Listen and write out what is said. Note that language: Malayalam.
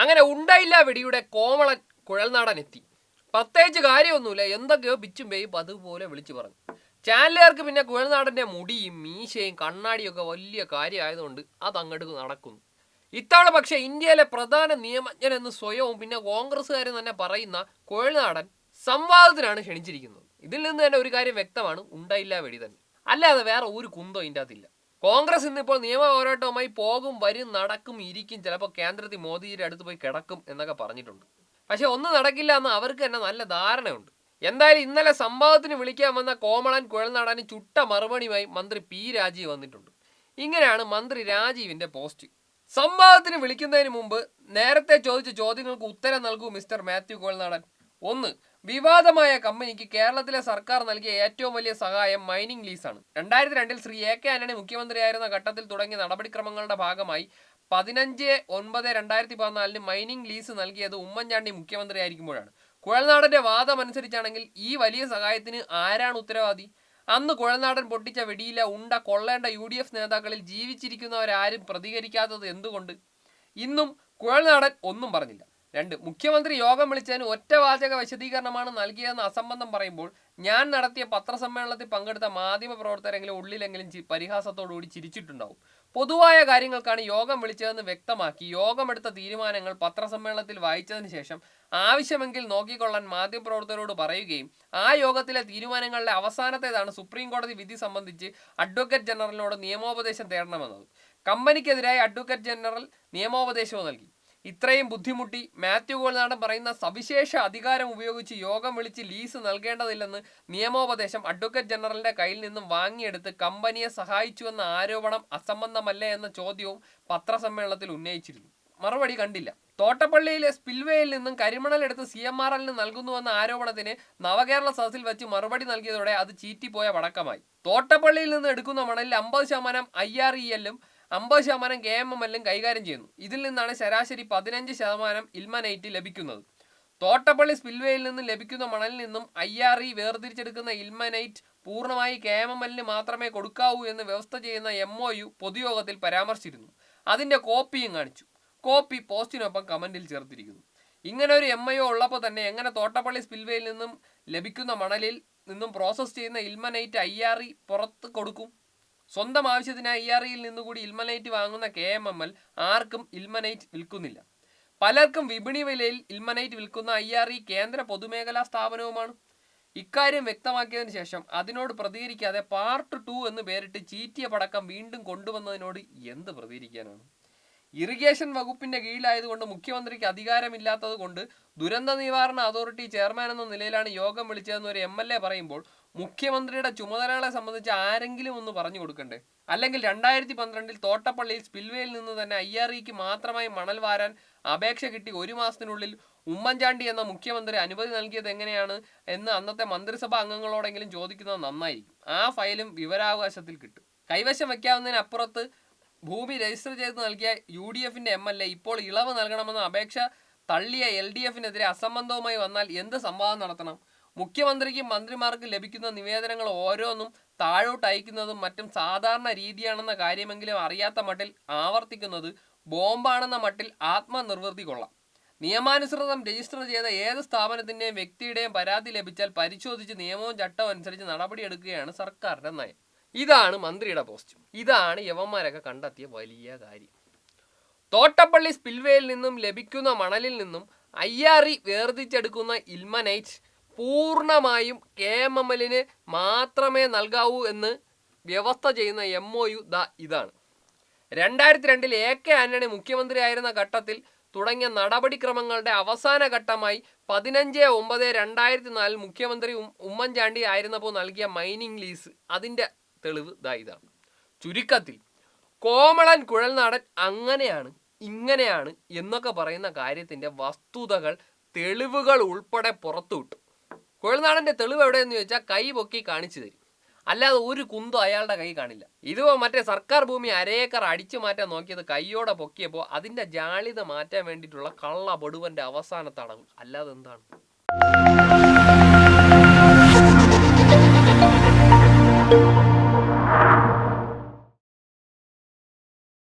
അങ്ങനെ ഉണ്ടായില്ല വെടിയുടെ കോമളൻ കുഴൽനാടൻ എത്തി പ്രത്യേകിച്ച് കാര്യമൊന്നുമില്ല. എന്തൊക്കെയോ പിച്ചും പേയും അതുപോലെ വിളിച്ചു പറഞ്ഞു. ചാനലുകാർക്ക് പിന്നെ കുഴൽനാടന്റെ മുടിയും മീശയും കണ്ണാടിയും ഒക്കെ വലിയ കാര്യമായതുകൊണ്ട് അത് അങ്ങോട്ട് നടക്കുന്നു. ഇത്തവണ പക്ഷേ ഇന്ത്യയിലെ പ്രധാന നിയമജ്ഞൻ എന്ന് സ്വയവും പിന്നെ കോൺഗ്രസ്സുകാരും തന്നെ പറയുന്ന കുഴൽനാടൻ സംവാദത്തിനാണ് ക്ഷണിച്ചിരിക്കുന്നത്. ഇതിൽ നിന്ന് തന്നെ ഒരു കാര്യം വ്യക്തമാണ്. ഉണ്ടായില്ല വെടി തന്നെ. അല്ലാതെ വേറെ ഒരു കുന്തോ ഇതിന്റെ അകത്തില്ല. കോൺഗ്രസ് ഇന്നിപ്പോൾ നിയമ പോരാട്ടവുമായി പോകും വരും നടക്കും ഇരിക്കും. ചിലപ്പോൾ കേന്ദ്രത്തിൽ മോദിജിയുടെ അടുത്ത് പോയി കിടക്കും എന്നൊക്കെ പറഞ്ഞിട്ടുണ്ട്. പക്ഷെ ഒന്നും നടക്കില്ല എന്ന് അവർക്ക് തന്നെ നല്ല ധാരണയുണ്ട്. എന്തായാലും ഇന്നലെ സംഭവത്തിന് വിളിക്കാൻ വന്ന കോമളൻ കുഴൽനാടന് ചുട്ട മറുപടിയുമായി മന്ത്രി പി രാജീവ് വന്നിട്ടുണ്ട്. ഇങ്ങനെയാണ് മന്ത്രി രാജീവിന്റെ പോസ്റ്റ്. സംവാദത്തിന് വിളിക്കുന്നതിന് മുമ്പ് നേരത്തെ ചോദിച്ച ചോദ്യങ്ങൾക്ക് ഉത്തരം നൽകൂ മിസ്റ്റർ മാത്യു കോൾനാടൻ ഒന്ന് വിവാദമായ കമ്പനിക്ക് കേരളത്തിലെ സർക്കാർ നൽകിയ ഏറ്റവും വലിയ സഹായം മൈനിങ് ലീസാണ് രണ്ടായിരത്തി രണ്ടിൽ ശ്രീ എ കെ ആന്റണി മുഖ്യമന്ത്രിയായിരുന്ന ഘട്ടത്തിൽ തുടങ്ങിയ നടപടിക്രമങ്ങളുടെ ഭാഗമായി പതിനഞ്ച് ഒൻപത് രണ്ടായിരത്തി പതിനാലിന് മൈനിങ് ലീസ് നൽകിയത് ഉമ്മൻചാണ്ടി മുഖ്യമന്ത്രിയായിരിക്കുമ്പോഴാണ്. കുഴൽനാടന്റെ വാദമനുസരിച്ചാണെങ്കിൽ ഈ വലിയ സഹായത്തിന് ആരാണ് ഉത്തരവാദി? അന്ന് കുഴൽനാടൻ പൊട്ടിച്ച വെടിയിലെ ഉണ്ട കൊള്ളേണ്ട യു ഡി എഫ് നേതാക്കളിൽ ജീവിച്ചിരിക്കുന്നവരാരും പ്രതികരിക്കാത്തത് എന്തുകൊണ്ട്? ഇന്നും കുഴൽനാടൻ ഒന്നും പറഞ്ഞില്ല. രണ്ട് മുഖ്യമന്ത്രി യോഗം വിളിച്ചതിന് ഒറ്റവാചക വിശദീകരണമാണ് നൽകിയതെന്ന് അസംബന്ധം പറയുമ്പോൾ ഞാൻ നടത്തിയ പത്രസമ്മേളനത്തിൽ പങ്കെടുത്ത മാധ്യമ പ്രവർത്തകരെങ്കിലും ഉള്ളിലെങ്കിലും പരിഹാസത്തോടുകൂടി ചിരിച്ചിട്ടുണ്ടാവും. പൊതുവായ കാര്യങ്ങൾക്കാണ് യോഗം വിളിച്ചതെന്ന് വ്യക്തമാക്കി യോഗമെടുത്ത തീരുമാനങ്ങൾ പത്രസമ്മേളനത്തിൽ വായിച്ചതിന് ശേഷം ആവശ്യമെങ്കിൽ നോക്കിക്കൊള്ളാൻ മാധ്യമപ്രവർത്തകരോട് പറയുകയും ആ യോഗത്തിലെ തീരുമാനങ്ങളുടെ അവസാനത്തേതാണ് സുപ്രീം കോടതി വിധി സംബന്ധിച്ച് അഡ്വക്കേറ്റ് ജനറലിനോട് നിയമോപദേശം തേടണമെന്നത്. കമ്പനിക്കെതിരായി അഡ്വക്കേറ്റ് ജനറൽ നിയമോപദേശവും നൽകി. ഇത്രയും ബുദ്ധിമുട്ടി മാത്യു ഗോൾനാടൻ പറയുന്ന സവിശേഷ അധികാരം ഉപയോഗിച്ച് യോഗം വിളിച്ച് ലീസ് നൽകേണ്ടതില്ലെന്ന് നിയമോപദേശം അഡ്വക്കേറ്റ് ജനറലിന്റെ കയ്യിൽ നിന്നും വാങ്ങിയെടുത്ത് കമ്പനിയെ സഹായിച്ചുവെന്ന ആരോപണം അസംബന്ധമല്ലേ എന്ന ചോദ്യവും പത്രസമ്മേളനത്തിൽ ഉന്നയിച്ചിരുന്നു. മറുപടി കണ്ടില്ല. തോട്ടപ്പള്ളിയിലെ സ്പിൽവേയിൽ നിന്നും കരിമണൽ എടുത്ത് സി എം ആർ എല്ലിന് നൽകുന്നുവെന്ന ആരോപണത്തിന് നവകേരള സദസ്സിൽ വെച്ച് മറുപടി നൽകിയതോടെ അത് ചീറ്റിപ്പോയ വടക്കമായി. തോട്ടപ്പള്ളിയിൽ നിന്ന് എടുക്കുന്ന മണലിൽ അമ്പത് ശതമാനം ഐ ആർ ഇ എല്ലും അമ്പത് ശതമാനം കെ എം എം എല്ലും കൈകാര്യം ചെയ്യുന്നു. ഇതിൽ നിന്നാണ് ശരാശരി പതിനഞ്ച് ശതമാനം ഇൽമനൈറ്റ് ലഭിക്കുന്നത്. തോട്ടപ്പള്ളി സ്പിൽവേയിൽ നിന്ന് ലഭിക്കുന്ന മണലിൽ നിന്നും ഐ ആർ ഇ വേർതിരിച്ചെടുക്കുന്ന ഇൽമനൈറ്റ് പൂർണമായി കെ എം എം എല്ലിന് മാത്രമേ കൊടുക്കാവൂ എന്ന് വ്യവസ്ഥ ചെയ്യുന്ന എം ഒ യു പൊതുയോഗത്തിൽ പരാമർശിച്ചിരുന്നു. അതിന്റെ കോപ്പിയും കാണിച്ചു. കോപ്പി പോസ്റ്റിനൊപ്പം കമന്റിൽ ചേർത്തിരിക്കുന്നു. ഇങ്ങനെ ഒരു എം ഐ ഒ ഉള്ളപ്പോൾ തന്നെ എങ്ങനെ തോട്ടപ്പള്ളി സ്പിൽവേയിൽ നിന്നും ലഭിക്കുന്ന മണലിൽ നിന്നും പ്രോസസ്സ് ചെയ്യുന്ന ഇൽമനൈറ്റ് ഐ ആർ ഇ പുറത്ത് കൊടുക്കും? സ്വന്തം ആവശ്യത്തിനായി ഐ ആർ ഇയിൽ നിന്നുകൂടി ഇൽമനൈറ്റ് വാങ്ങുന്ന കെ എം എം എൽ ആർക്കും ഇൽമനൈറ്റ് വിൽക്കുന്നില്ല. പലർക്കും വിപണി വിലയിൽ ഇൽമനൈറ്റ് വിൽക്കുന്ന ഐ ആർ ഇ കേന്ദ്ര പൊതുമേഖലാ സ്ഥാപനവുമാണ്. ഇക്കാര്യം വ്യക്തമാക്കിയതിനു ശേഷം അതിനോട് പ്രതികരിക്കാതെ പാർട്ട് ടു എന്ന് പേരിട്ട് ചീറ്റിയ പടക്കം വീണ്ടും കൊണ്ടുവന്നതിനോട് എന്ത് പ്രതികരിക്കാനാണ്? ഇറിഗേഷൻ വകുപ്പിന്റെ കീഴിലായതുകൊണ്ട് മുഖ്യമന്ത്രിക്ക് അധികാരമില്ലാത്തത് കൊണ്ട് ദുരന്ത നിവാരണ അതോറിറ്റി ചെയർമാൻ എന്ന നിലയിലാണ് യോഗം വിളിച്ചതെന്ന് ഒരു എം എൽ എ പറയുമ്പോൾ മുഖ്യമന്ത്രിയുടെ ചുമതലകളെ സംബന്ധിച്ച് ആരെങ്കിലും ഒന്ന് പറഞ്ഞു കൊടുക്കണ്ടേ? അല്ലെങ്കിൽ രണ്ടായിരത്തി പന്ത്രണ്ടിൽ തോട്ടപ്പള്ളിയിൽ സ്പിൽവേയിൽ നിന്ന് തന്നെ ഐ ആർ ഇക്ക് മാത്രമായി മണൽ വാരാൻ അപേക്ഷ കിട്ടി ഒരു മാസത്തിനുള്ളിൽ ഉമ്മൻചാണ്ടി എന്ന മുഖ്യമന്ത്രി അനുമതി നൽകിയത് എങ്ങനെയാണ് എന്ന് അന്നത്തെ മന്ത്രിസഭാ അംഗങ്ങളോടെങ്കിലും ചോദിക്കുന്നത് നന്നായിരിക്കും. ആ ഫയലും വിവരാവകാശത്തിൽ കിട്ടും. കൈവശം വയ്ക്കാവുന്നതിനപ്പുറത്ത് ഭൂമി രജിസ്റ്റർ ചെയ്ത് നൽകിയ യു ഡി എഫിന്റെ എം എൽ എ ഇപ്പോൾ ഇളവ് നൽകണമെന്ന അപേക്ഷ തള്ളിയ എൽ ഡി എഫിനെതിരെ അസംബന്ധവുമായി വന്നാൽ എന്ത് സംവാദം നടത്തണം? മുഖ്യമന്ത്രിക്കും മന്ത്രിമാർക്കും ലഭിക്കുന്ന നിവേദനങ്ങൾ ഓരോന്നും താഴോട്ട് അയക്കുന്നതും മറ്റും സാധാരണ രീതിയാണെന്ന കാര്യമെങ്കിലും അറിയാത്ത മട്ടിൽ ആവർത്തിക്കുന്നത് ബോംബാണെന്ന മട്ടിൽ ആത്മനിർവൃത്തി കൊള്ളാം. നിയമാനുസൃതം രജിസ്റ്റർ ചെയ്ത ഏത് സ്ഥാപനത്തിന്റെയും വ്യക്തിയുടെയും പരാതി ലഭിച്ചാൽ പരിശോധിച്ച് നിയമവും ചട്ടവും അനുസരിച്ച് നടപടിയെടുക്കുകയാണ് സർക്കാരിന്റെ നയം. ഇതാണ് മന്ത്രിയുടെ പോസ്റ്റ് ഇതാണ് യവന്മാരൊക്കെ കണ്ടെത്തിയ വലിയ കാര്യം. തോട്ടപ്പള്ളി സ്പിൽവേയിൽ നിന്നും ലഭിക്കുന്ന മണലിൽ നിന്നും ഇ വേർതിരിച്ചെടുക്കുന്ന ഇൽമനൈറ്റ് പൂർണമായും കെ എം എം എല്ലിന് മാത്രമേ നൽകാവൂ എന്ന് വ്യവസ്ഥ ചെയ്യുന്ന എം ഒ യു ദ ഇതാണ്. രണ്ടായിരത്തി രണ്ടിൽ എ കെ ആന്റണി മുഖ്യമന്ത്രിയായിരുന്ന ഘട്ടത്തിൽ തുടങ്ങിയ നടപടിക്രമങ്ങളുടെ അവസാന ഘട്ടമായി പതിനഞ്ച് ഒമ്പത് രണ്ടായിരത്തി നാലിൽ മുഖ്യമന്ത്രി ഉമ്മൻചാണ്ടി ആയിരുന്നപ്പോൾ നൽകിയ മൈനിങ് ലീസ് അതിന്റെ തെളിവ് ഇതാണ്. ചുരുക്കത്തിൽ കോമളൻ കുഴൽനാടൻ അങ്ങനെയാണ് ഇങ്ങനെയാണ് എന്നൊക്കെ പറയുന്ന കാര്യത്തിന്റെ വസ്തുതകൾ തെളിവുകൾ ഉൾപ്പെടെ പുറത്തുവിട്ടു. കുഴൽനാടന്റെ തെളിവ് എവിടെയെന്ന് ചോദിച്ചാൽ കൈ പൊക്കി കാണിച്ചു തരും. അല്ലാതെ ഒരു കുന്തം അയാളുടെ കൈ കാണില്ല. ഇതുപോ മറ്റേ സർക്കാർ ഭൂമി അരേക്കർ അടിച്ചു മാറ്റാൻ നോക്കിയത് കൈയോടെ പൊക്കിയപ്പോൾ അതിന്റെ ജാളിത മാറ്റാൻ വേണ്ടിയിട്ടുള്ള കള്ള ബടുവന്റെ അവസാന തടവ്. അല്ലാതെ എന്താണ്?